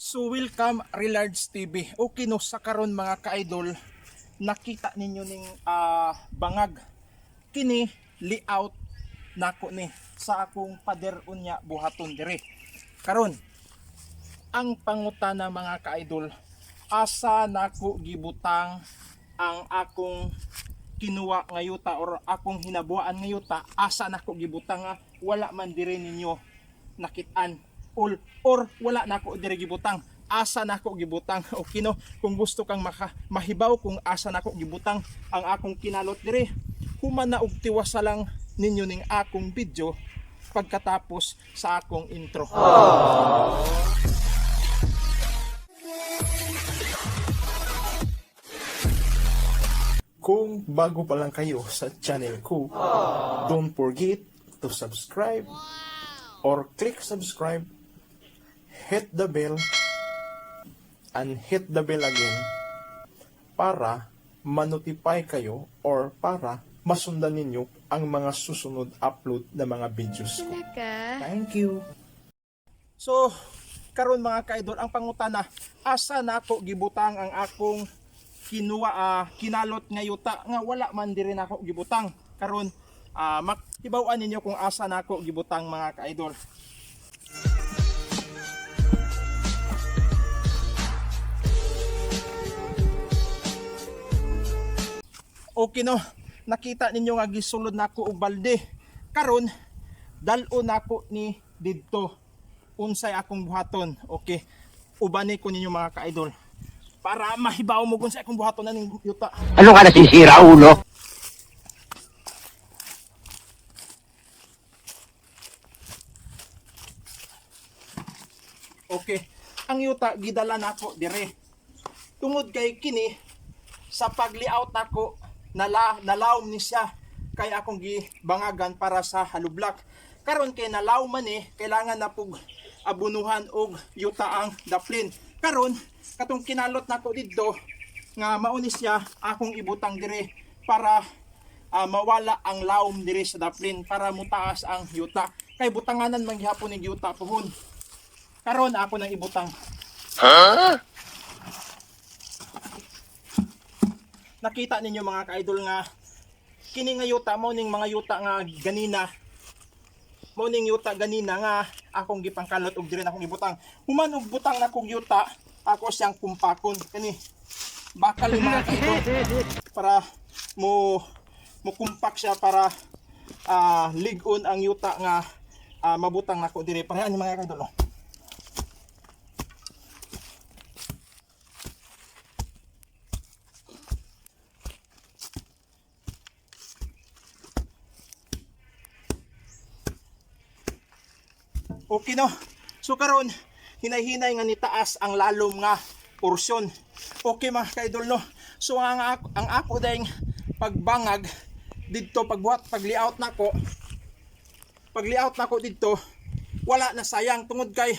So welcome Relards TV. Okay no sa karon mga ka-idol, nakita ninyo ning ah, bangag kini layout nako ni sa akong pader unya buhaton dire. Karon ang pangutana mga ka-idol, asa nako gibutang ang akong kinuha nga yuta or akong hinabuan nga yuta, asa nako gibutang nga wala man dire ninyo nakitaan or, or wala na ako dire gibutang. Asa na ako gibutang. Okay no? Kung gusto kang maka, mahibaw kung asa na ako gibutang ang akong kinalot dire. Human na og tiwasa lang ninyo ning akong video pagkatapos sa akong intro. Kung bago pa lang kayo sa channel ko, don't forget to subscribe or click subscribe, hit the bell, and hit the bell again para manotify kayo or para masundan ninyo ang mga susunod upload na mga videos ko. Thank you. So, karon mga kaidol, ang pangutana, asa na ako gibutang ang akong kinuha ah, kinalot nga yuta nga wala man diri na ako gibutang. Karon ah makibawan ninyo kung asa na ako gibutang mga kaidol. Okay no, nakita ninyo nga gisulod nako og balde. Karon dal-o nako ni didto. Unsay akong buhaton. Okay. Ubani ko ninyo mga ka-idol. Para mahibaw mo kung sa akong buhaton na ning yuta. Ano ka nasisira, ulo? Okay. Ang yuta gidala nako dire. Tungod kay kini sa pag-layout nako nala nalaw ni siya kay akong gibangagan para sa halublak. Karon kay nalaw man eh kailangan na pug abunuhan og yuta ang daplin. Karon katong kinalot nako didto nga mao ni siya akong ibutang dire para ah, mawala ang lawom dire sa daplin para mutaas ang yuta. Kay butanganan man gihapon ning yuta puhon. Karon ako nang ibutang. Nakita ninyo mga ka-idol nga kini nga yuta mo ning mga yuta nga ganina mo ning yuta ganina nga akong gipangkalot og diri na akong ibutang. Human og butang na kong yuta, ako siyang kumpakon kani. Bakal mga ka-idol para mo mo kumpak siya para ah, ligon ang yuta nga ah, mabutang nako diri. Parehan mga ka-idol. oh. Okay no. So karon hinay-hinay nga nitaas ang lalom nga porsyon. Okay mga kaidol no. So ang ang ako ding pagbangag didto pagbuhat pag layout nako pag layout nako didto wala na sayang tungod kay